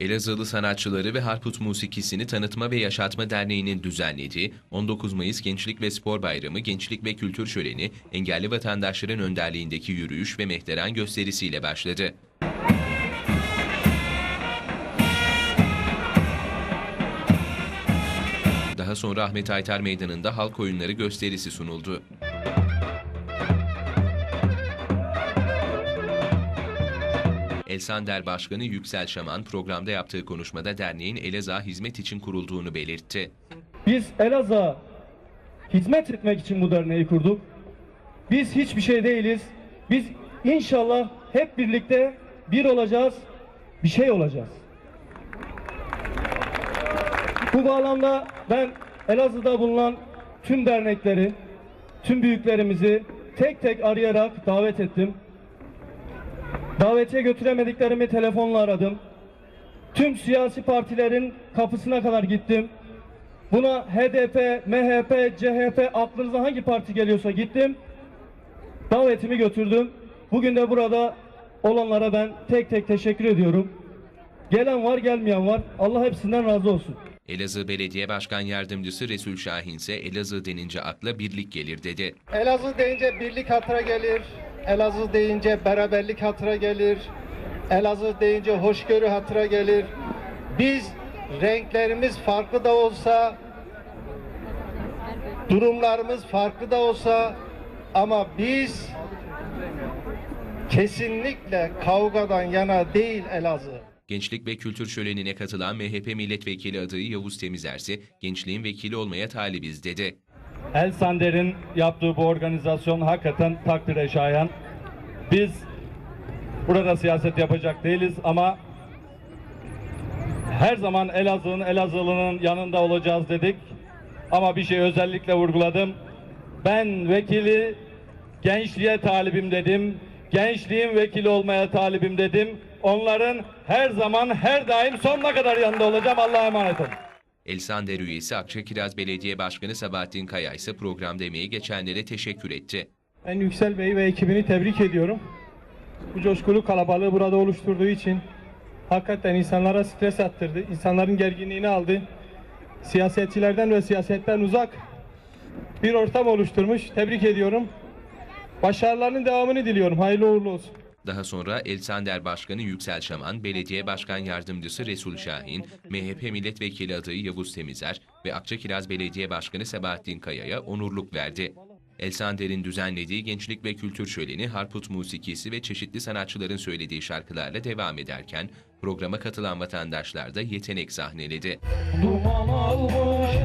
Elazığlı sanatçıları ve Harput Musikisini Tanıtma ve Yaşatma Derneği'nin düzenlediği 19 Mayıs Gençlik ve Spor Bayramı Gençlik ve Kültür Şöleni engelli vatandaşların önderliğindeki yürüyüş ve mehteran gösterisiyle başladı. Daha sonra Ahmet Aytar Meydanı'nda halk oyunları gösterisi sunuldu. Elsander Başkanı Yüksel Şaman programda yaptığı konuşmada derneğin Elazığ hizmet için kurulduğunu belirtti. Biz Elazığ'a hizmet etmek için bu derneği kurduk. Biz hiçbir şey değiliz. Biz inşallah hep birlikte bir olacağız, bir şey olacağız. Bu bağlamda ben Elazığ'da bulunan tüm dernekleri, tüm büyüklerimizi tek tek arayarak davet ettim. Davetiye götüremediklerimi telefonla aradım. Tüm siyasi partilerin kapısına kadar gittim. Buna HDP, MHP, CHP aklınıza hangi parti geliyorsa gittim. Davetimi götürdüm. Bugün de burada olanlara ben tek tek teşekkür ediyorum. Gelen var gelmeyen var. Allah hepsinden razı olsun. Elazığ Belediye Başkan Yardımcısı Resul Şahin ise Elazığ denince akla birlik gelir dedi. Elazığ deyince birlik hatıra gelir. Elazığ deyince beraberlik hatıra gelir. Elazığ deyince hoşgörü hatıra gelir. Biz renklerimiz farklı da olsa, durumlarımız farklı da olsa ama biz kesinlikle kavgadan yana değil Elazığ. Gençlik ve Kültür Şöleni'ne katılan MHP Milletvekili adayı Yavuz Temizer ise gençliğin vekili olmaya talibiz dedi. El Sander'in yaptığı bu organizasyon hakikaten takdire şayan. Biz burada siyaset yapacak değiliz ama her zaman Elazığ'ın, Elazığlı'nın yanında olacağız dedik. Ama bir şey özellikle vurguladım. Ben vekili gençliğe talibim dedim. Gençliğin vekili olmaya talibim dedim. Onların her zaman her daim sonuna kadar yanında olacağım. Allah'a emanet olun. Elsander üyesi Akçakiraz Belediye Başkanı Sabahattin Kaya ise programda emeği geçenlere teşekkür etti. Ben Yüksel Bey ve ekibini tebrik ediyorum. Bu coşkulu kalabalığı burada oluşturduğu için hakikaten insanlara stres attırdı. İnsanların gerginliğini aldı. Siyasetçilerden ve siyasetten uzak bir ortam oluşturmuş. Tebrik ediyorum. Başarılarının devamını diliyorum. Hayırlı uğurlu olsun. Daha sonra Elsander Başkanı Yüksel Şaman, Belediye Başkan Yardımcısı Resul Şahin, MHP Milletvekili adayı Yavuz Temizer ve Akçakiraz Belediye Başkanı Sebahattin Kaya'ya onurluk verdi. Elsander'in düzenlediği Gençlik ve Kültür Şöleni, Harput Musikisi ve çeşitli sanatçıların söylediği şarkılarla devam ederken programa katılan vatandaşlar da yetenek sahneledi. Duman almış